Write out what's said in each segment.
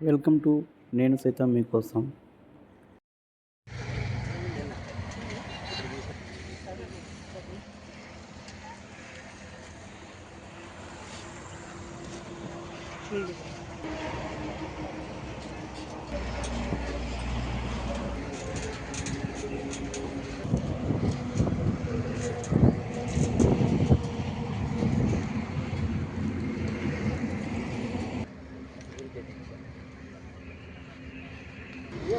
Welcome to నేను సైతం మీకోసం.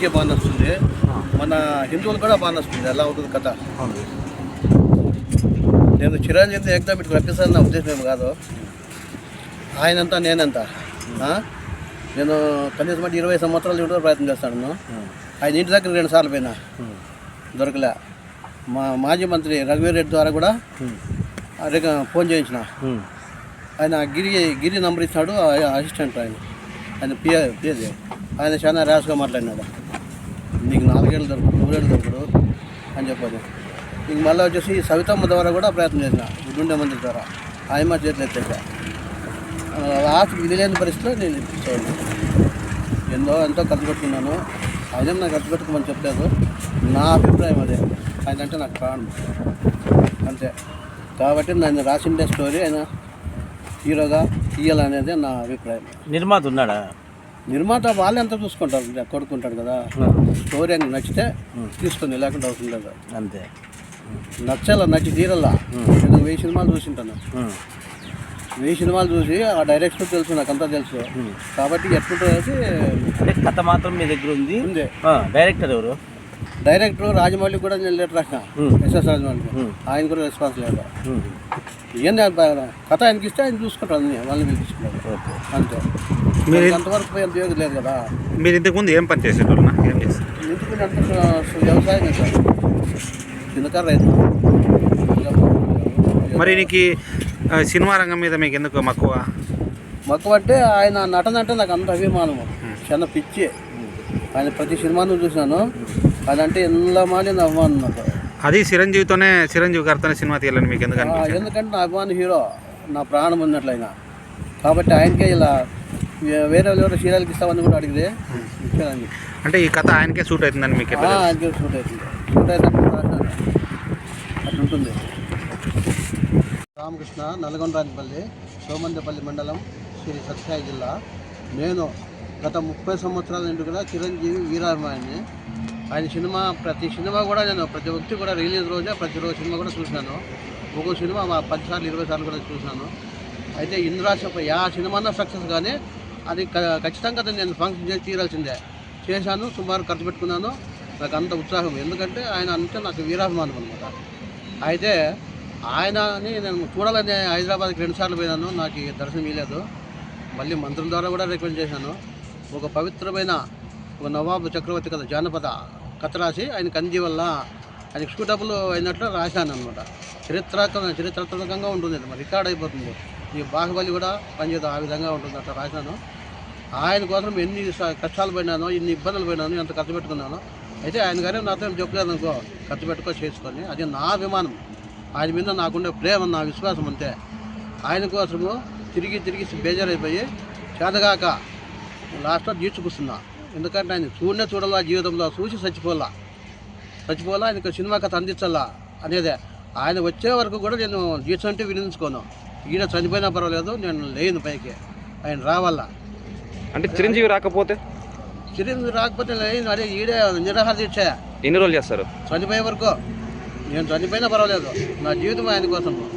అందుకే బాగా నచ్చుతుంది మన హిందువులు కూడా బాగా నచ్చుతుంది ఎలా ఉంటుంది కథ. నేను చిరంజీవి ఎగ్జామ్ పెట్టి రప్పిస్తాను నా ఉద్దేశం ఏం కాదు. ఆయనంతా నేనంత? నేను కనీసం అంటే ఇరవై సంవత్సరాలు ఇంటి ప్రయత్నం చేస్తాను. ఆయన ఇంటి దగ్గర రెండు సార్లు పోయినా. దొరకలే. మా మాజీ మంత్రి రఘువీర్ రెడ్డి ద్వారా కూడా ఫోన్ చేయించిన. ఆయన గిరి గిరి నంబర్ ఇచ్చినాడు అసిస్టెంట్ ఆయన. ఆయన పిఏ పిఏది ఆయన చాలా ర్యాష్గా మాట్లాడినాడు. నాలుగేళ్ళు దొరకదు మూడేళ్ళు దొరకడు అని చెప్పారు. ఇంక మళ్ళీ వచ్చేసి సవితమ్మ ద్వారా కూడా ప్రయత్నం చేసిన గుండె మంది ద్వారా. ఆయమ్మ చేతులు ఎత్తాక లాస్ట్ ఇది లేని పరిస్థితిలో నేను ఇప్పించాను ఎన్నో ఎంతో ఖర్చు పెట్టుకున్నాను. ఆయన నాకు ఖర్చు పెట్టుకోమని చెప్పలేదు. నా అభిప్రాయం అదే. ఆయన అంటే నాకు ప్రాణం. అంతే. కాబట్టి నేను రాసిండే స్టోరీ ఆయన హీరోగా తీయాలనేది నా అభిప్రాయం. నిర్మాత ఉన్నాడా? నిర్మాత వాళ్ళు ఎంత చూసుకుంటారు? కొడుకుంటాడు కదా. స్టోరీ అని నచ్చితే తీసుకొని లేకుండా అవసరం లేదు అంతే. నచ్చాల నచ్చి తీరల్లా నేను వెయ్యి సినిమాలు చూసింటాను. వెయ్యి సినిమాలు చూసి ఆ డైరెక్షన్ తెలుసు నాకంతా తెలుసు. కాబట్టి ఎట్లుంటుంది అంటే కథ మాత్రం మీ దగ్గర ఉంది. డైరెక్టర్ ఎవరు? డైరెక్టర్ రాజమౌళి కూడా నేను లెటర్ రాసిన. S S Rajamouli. ఆయన కూడా రెస్పాన్స్ లేదు. ఏం కథ ఆయనకి ఇస్తే ఆయన చూసుకుంటారు అన్ని వాళ్ళని పిలిపించుకుంటారు ఓకే. అంతే. మీరు అంతవరకు పోయి అంత యోగి లేదు కదా. మీరు ఇంతకుముందు ఏం పని ఏం చేస్తారు? ఇంటికి అంటే వ్యవసాయం సార్ చిన్నకారు రైతు మరి నీకు సినిమా రంగం మీద మీకు ఎందుకు మక్కువ? మక్కువ అంటే ఆయన నటన అంటే నాకు అంత అభిమానము. చిన్న పిచ్చి. ఆయన ప్రతి సినిమాను చూసినాను అదంటే ఎంత మాలి నా అభిమానం నాకు అది చిరంజీవితోనే చిరంజీవి గారితోనే సినిమా తీయాలని మీకు ఎందుకు ఆ, అనిపించింది? ఎందుకంటే నా అభిమాన హీరో నా ప్రాణం ఉన్నట్లు ఆయన కాబట్టి ఆయనకే ఇలా వేరే వాళ్ళు ఎవరో సీరియల్కి ఇస్తామని కూడా అడిగితే అంటే ఈ కథ ఆయనకే సూట్ అవుతుందని మీకు? ఆయనకే సూట్ అవుతుంది. సూట్ అయితే అట్లుంటుంది. రామకృష్ణ నల్గొండ రాజపల్లి సోమందపల్లి మండలం శ్రీ సత్యసాయి జిల్లా. నేను గత ముప్పై సంవత్సరాల నుండి కూడా చిరంజీవి వీరాభిమాని ఆయన సినిమా ప్రతి సినిమా కూడా నేను ప్రతి వ్యక్తి కూడా రిలీజ్ రోజే ప్రతి రోజు సినిమా కూడా చూశాను. ఒక్కో సినిమా మా పది సార్లు ఇరవై సార్లు కూడా చూశాను. అయితే ఇంద్రాశ యా సినిమా సక్సెస్ కానీ అది క- ఖచ్చితంగా నేను ఫంక్షన్ చేసి తీరాల్సిందే. చేశాను సుమారు ఖర్చు పెట్టుకున్నాను. నాకు అంత ఉత్సాహం. ఎందుకంటే ఆయన అంటే నాకు వీరాభిమానం అనమాట అయితే ఆయనని నేను చూడాలని హైదరాబాద్కి రెండుసార్లు పోయినాను. నాకు దర్శనం ఇవ్వలేదు మళ్ళీ మంత్రుల ద్వారా కూడా రికమెండ్ చేశాను. ఒక పవిత్రమైన ఒక నవాబు చక్రవర్తి కథ జానపద కథ రాసి ఆయన అంది వల్ల ఆయనకి సూటబుల్ అయినట్లు రాశాను అనమాట చరిత్రాత్మక చరిత్రాత్మకంగా ఉంటుంది అది మరి రికార్డ్ అయిపోతుంది. ఈ బాహుబలి కూడా పనిచేత ఆ విధంగా ఉంటుంది అట్లా రాశాను. ఆయన కోసం ఎన్ని కష్టాలు పడినానో ఎన్ని ఇబ్బందులు పడినానో ఎంత ఖర్చు పెట్టుకున్నానో అయితే ఆయన గారే నాతో ఏం చెప్పలేదు అనుకో ఖర్చు పెట్టుకో చేసుకొని. అది నా అభిమానం. ఆయన మీద నాకుండే ప్రేమ నా విశ్వాసం అంతే. ఆయన కోసము తిరిగి తిరిగి బేజారైపోయి చేతగాక లాస్ట్లో తీర్చుకుస్తున్నా ఎందుకంటే ఆయన చూడనే చూడాలా జీవితంలో చూసి చచ్చిపోలా. చచ్చిపోలా ఆయనకు సినిమా కథ అందించాలా అనేదే. ఆయన వచ్చే వరకు కూడా నేను జీడ్చంటే వినించుకోను ఈయన చనిపోయినా పర్వాలేదు నేను లేను పైకి. ఆయన రావాలా? అంటే చిరంజీవి రాకపోతే? చిరంజీవి రాకపోతే లేదు అదే ఈడే నిరాహార దీక్ష. ఎన్ని రోజులు చేస్తారు? చనిపోయే వరకు. నేను చనిపోయినా పర్వాలేదు నా జీవితం ఆయన కోసం.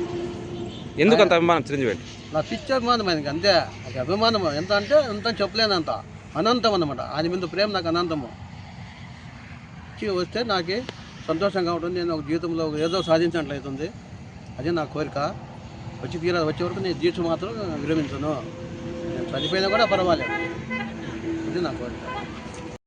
ఎందుకు అంత అభిమానం చిరంజీవి అంటే? నా పిచ్చి అభిమానం ఆయనకి అంతే. అది అభిమానం. ఎంత అంటే ఎంత చెప్పలేనంత. అనంతం అన్నమాట. ఆయన మీద ప్రేమ నాకు అనంతము. వస్తే నాకు సంతోషంగా ఉంటుంది. నేను ఒక జీవితంలో ఏదో సాధించినట్లయితుంది. అదే నా కోరిక. వచ్చి తీరా వచ్చే వరకు నేను దీక్ష మాత్రం విరమించను. నేను చనిపోయినా కూడా పర్వాలేదు. ఇది నా కోరిక.